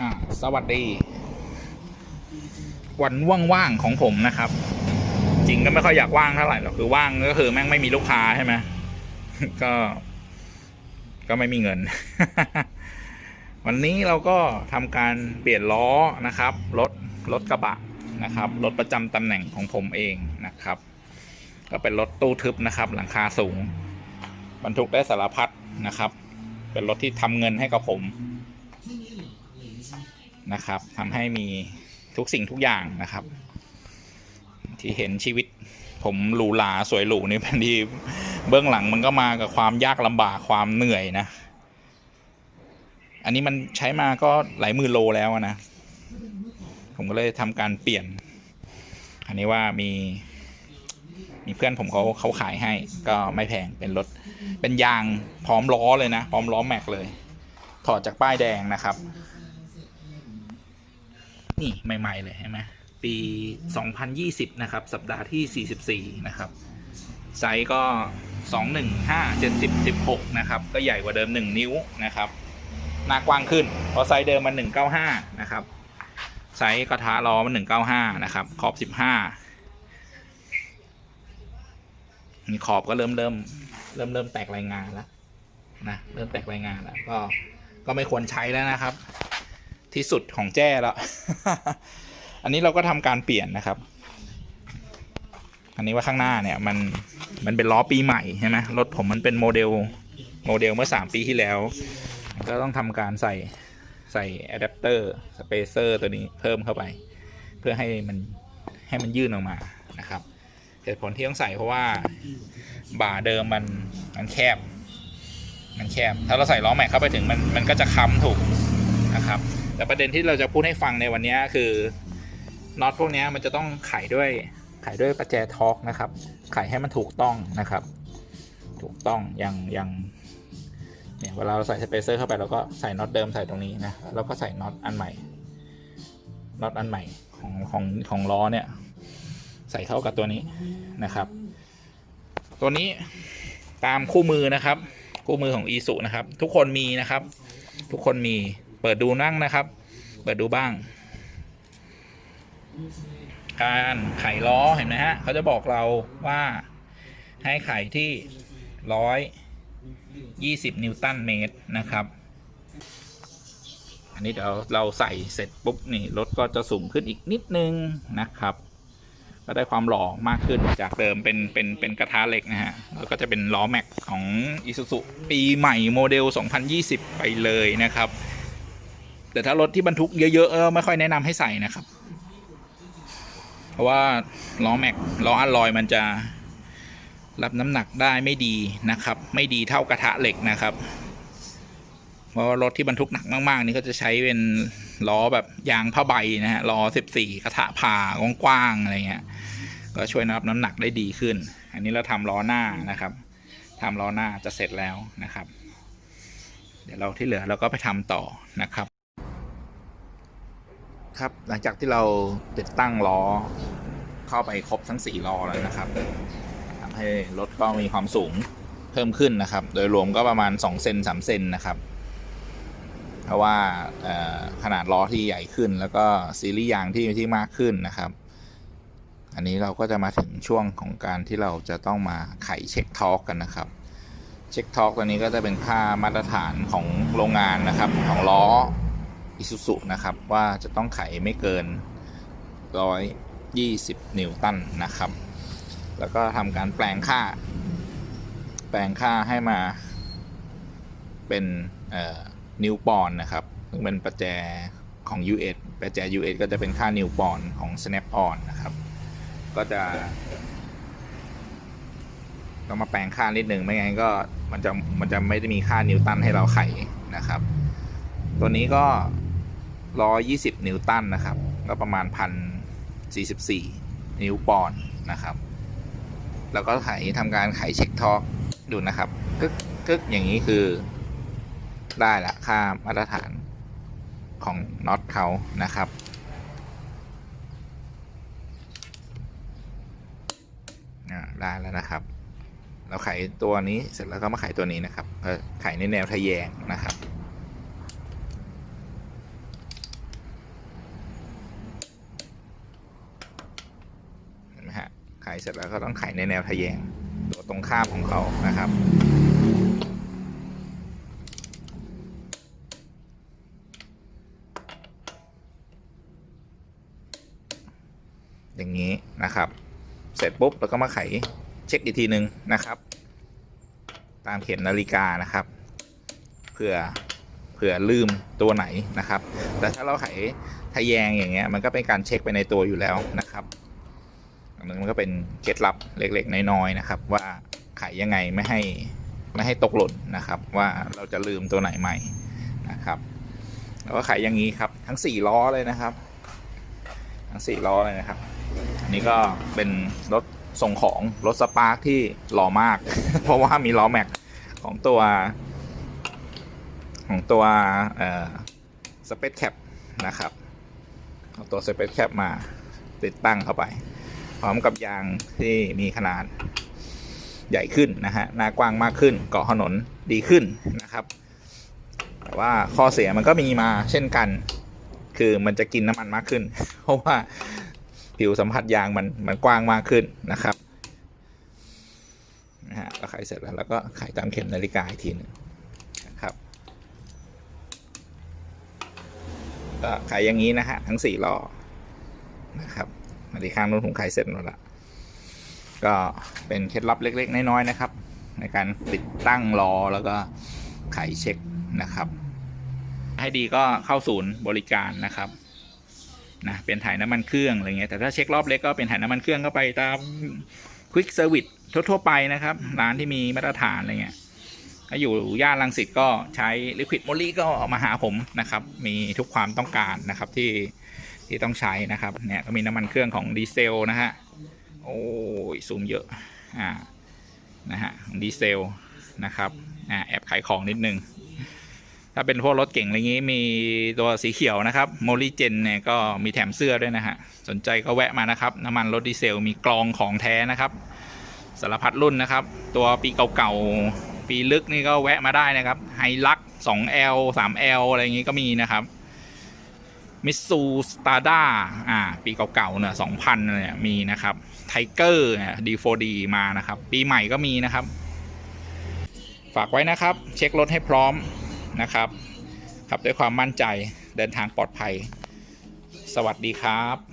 อ่าสวัสดี วันว่างๆของผมนะครับ จริงก็ไม่ค่อยอยากว่างเท่าไหร่หรอกคือว่างก็คือแม่งไม่มีลูกค้าใช่ไหมก็ ก็ไม่มีเงิน วันนี้เราก็ทำการเปลี่ยนล้อนะครับรถรถกระบะนะครับรถประจำตำแหน่งของผมเองนะครับ ก็เป็นรถตู้ทึบนะครับ หลังคาสูง บรรทุกได้สารพัดนะครับ เป็นรถที่ทำเงินให้กับผม นะครับทำให้มีทุกสิ่งทุกอย่างนะครับ ที่เห็นชีวิตผมหรูหราสวยหรูนี่บางทีเบื้องหลังมันก็มากับความยากลำบากความเหนื่อยนะ อันนี้มันใช้มาก็หลายหมื่นโลแล้วนะ ผมก็เลยทำการเปลี่ยน อันนี้ว่ามีมีเพื่อนผมเขาเขาขายให้ก็ไม่แพงเป็นรถเป็นยางพร้อมล้อเลยนะ พร้อมล้อแม็กเลย ถอดจากป้ายแดงนะครับ นี่ใหม่ ๆ เลยเห็นไหมปี 2020 นะครับ สัปดาห์ที่ 44 นะครับ ไซส์ก็ 215 70 16 นะครับ ก็ใหญ่กว่าเดิม 1 นิ้วนะครับ หน้ากว้างขึ้น เพราะไซส์เดิมมัน 195 นะครับ ไซส์กระทะล้อมัน 195 นะครับ ขอบ 15นี่ขอบก็เริ่มเริ่มเริ่มเริ่มแตกรายงานแล้วนะ เริ่มแตกรายงานแล้ว ก็ ก็ไม่ควรใช้แล้วนะครับ ที่สุดของแจ้แล้ว อันนี้เราก็ทำการเปลี่ยนนะครับ อันนี้ว่าข้างหน้าเนี่ยมันมันเป็นล้อปีใหม่ใช่ไหมรถผมมันเป็นโมเดลโมเดลเมื่อ 3 ปีที่แล้ว ก็ต้องทำการใส่ใส่อะแดปเตอร์สเปเซอร์ตัวนี้เพิ่มเข้าไป เพื่อให้มันให้มันยื่นออกมานะครับเหตุผลที่ต้องใส่เพราะว่าบ่าเดิมมันมันแคบ มันแคบ ถ้าเราใส่ล้อแม็กเข้าไปถึงมันมันก็จะค้ำถูกนะครับแต่ประเด็นที่เราจะพูดให้ฟังในวันนี้คือน็อตพวกนี้มันจะต้องไขด้วยไขด้วยประแจทอร์กนะครับ ไขให้มันถูกต้องนะครับ ถูกต้องอย่างอย่างเนี่ยเวลาเราใส่สเปเซอร์เข้าไปเราก็ใส่น็อตเดิมใส่ตรงนี้นะแล้วก็ใส่น็อตอันใหม่น็อตอันใหม่ของของของล้อเนี่ย ใส่เข้ากับตัวนี้นะครับ ตัวนี้ตามคู่มือนะครับ คู่มือของอีสุนะครับ ทุกคนมีนะครับ ทุกคนมี เปิดดูนั่งนะครับ เปิดดูบ้าง การไขล้อเห็นไหมฮะเขาจะบอกเราว่าให้ไขที่ร้อยยี่สิบนิวตันเมตรนะครับ อันนี้เดี๋ยวเราใส่เสร็จปุ๊บนี่รถก็จะสูงขึ้นอีกนิดนึงนะครับก็ได้ความหล่อมากขึ้นจากเดิมเป็นเป็นเป็นกระทะเหล็กนะฮะ แล้วก็จะเป็นล้อแม็กของ Isuzu ปีใหม่โมเดล 2020 ไปเลยนะครับ แต่ถ้ารถที่บรรทุกเยอะๆเออไม่ค่อยแนะนำให้ใส่นะครับ เพราะว่าล้อแม็กล้ออัลลอยมันจะรับน้ำหนักได้ไม่ดีนะครับ ไม่ดีเท่ากระทะเหล็กนะครับเพราะว่ารถที่บรรทุกหนักมาก ๆ นี่ก็จะใช้เป็นล้อแบบยางผ้าใบนะฮะล้อ14กระทะผ่ากว้างๆอะไรเงี้ยก็ช่วยรับน้ำหนักได้ดีขึ้น อันนี้เราทำล้อหน้านะครับทำล้อหน้าจะเสร็จแล้วนะครับ เดี๋ยวเราที่เหลือเราก็ไปทำต่อนะครับ ครับ หลังจากที่เราติดตั้งล้อเข้าไปครบทั้ง4ล้อแล้วนะครับทำให้รถก็มีความสูงเพิ่มขึ้นนะครับ โดยรวมก็ประมาณ2เซน3เซนนะครับ เพราะว่าขนาดล้อที่ใหญ่ขึ้น แล้วก็ซีรีส์ยางที่ที่มากขึ้นนะครับ อันนี้เราก็จะมาถึงช่วงของการที่เราจะต้องมาไขเช็คทอร์กกันนะครับ เช็คทอร์กตัวนี้ก็จะเป็นค่ามาตรฐานของโรงงานนะครับของล้อ อิซูซุนะครับ ว่าจะต้องไขไม่เกิน 120 นิวตันนะครับ แล้วก็ทำการแปลงค่า แปลงค่าให้มาเป็นนิวปอนนะครับซึ่งเป็นประแจของ US ประแจ US ก็จะเป็นค่านิวปอนของ Snap on นะครับ ก็จะต้องมาแปลงค่านิดหนึ่งไม่งั้นก็มันจะมันจะไม่ได้มีค่านิวตันให้เราไขนะครับ ตัวนี้ก็ 120 นิวตันนะครับ ก็ประมาณ 1,044 นิวปอนด์นะครับ แล้วก็ไขทำการไขเช็คทอกดูนะครับกึกกึกอย่างนี้คือได้ละค่ามาตรฐานของน็อตเขานะครับอ่าได้แล้วนะครับ เราไขตัวนี้เสร็จแล้วก็มาไขตัวนี้นะครับไขในแนวทะแยงนะครับ ข เสร็จแล้วก็ต้องไขในแนวทะแยง ตัวตรงข้ามของเขานะครับ อย่างนี้นะครับ เสร็จปุ๊บแล้วก็มาไขเช็คอีกทีหนึ่งนะครับ ตามเข็มนาฬิกานะครับเผื่อเผื่อลืมตัวไหนนะครับ แต่ถ้าเราไขทะแยงอย่างเงี้ยมันก็เป็นการเช็คไปในตัวอยู่แล้วนะครับ มันก็เป็นเคล็ดลับเล็กๆ น้อยๆนะครับ ว่าไขยังไงไม่ให้ไม่ให้ตกหล่นนะครับ ว่าเราจะลืมตัวไหนใหม่นะครับ แล้วก็ไขอย่างนี้ครับ ทั้งสี่ล้อเลยนะครับ ทั้งสี่ล้อเลยนะครับ อันนี้ก็เป็นรถส่งของรถสปาร์คที่หล่อมาก เพราะว่ามีล้อแม็กของตัว ของตัวสเปซแคปนะครับ เอาตัวสเปซแคปมาติดตั้งเข้าไป พร้อมกับยางที่มีขนาดใหญ่ขึ้นนะฮะหน้ากว้างมากขึ้น เกาะถนนดีขึ้นนะครับ แต่ว่าข้อเสียมันก็มีมาเช่นกัน คือมันจะกินน้ำมันมากขึ้น เพราะว่าผิวสัมผัสยางมันมันกว้างมากขึ้นนะครับนะฮะก็ไขเสร็จแล้วแล้วก็ไขตามเข็มนาฬิกาอีกทีหนึงนะครับก็ไขอย่างนี้นะฮะทั้งสี่ล้อนะครับ อันาฬิกาโน้นผมไขเสร็จหมดละก็เป็นเคล็ดลับเล็ก ๆ น้อยๆนะครับ ในการติดตั้งล้อแล้วก็ไขเช็คนะครับ ให้ดีก็เข้าศูนย์บริการนะครับนะเป็นถ่ายน้ำมันเครื่องอะไรเงี้ยแต่ถ้าเช็ครอบเล็กก็เป็นถ่ายน้ำมันเครื่องก็ไปตามควิกเซอร์วิสทั่วๆไปนะครับ ร้านที่มีมาตรฐานอะไรเงี้ยถ้าอยู่ย่านรังสิตก็ใช้ลิควิดโมลีก็มาหาผมนะครับ มีทุกความต้องการนะครับที่ ที่ต้องใช้นะครับเนี่ยก็มีน้ำมันเครื่องของดีเซลนะฮะโอ้ยซูมเยอะอ่านะฮะดีเซลนะครับอ่าแอบขายของนิดนึง ถ้าเป็นพวกรถเก่งอะไรงี้มีตัวสีเขียวนะครับโมลิเจนเนี่ยก็มีแถมเสื้อด้วยนะฮะสนใจก็แวะมานะครับน้ำมันรถดีเซลมีกรองของแท้นะครับสารพัดรุ่นนะครับ ตัวปีเก่าๆปีลึกนี่ก็แวะมาได้นะครับไฮลัก 2L 3L อะไรอย่างงี้ก็มีนะครับ มิสูสตาร์ด้าอ่า ปีเก่าๆเนี่ยสองพันเนี่ยมีนะครับไทเกอร์ดีโฟดีมานะครับ ปีใหม่ก็มีนะครับ ฝากไว้นะครับ เช็ครถให้พร้อมนะครับขับด้วยความมั่นใจเดินทางปลอดภัย สวัสดีครับ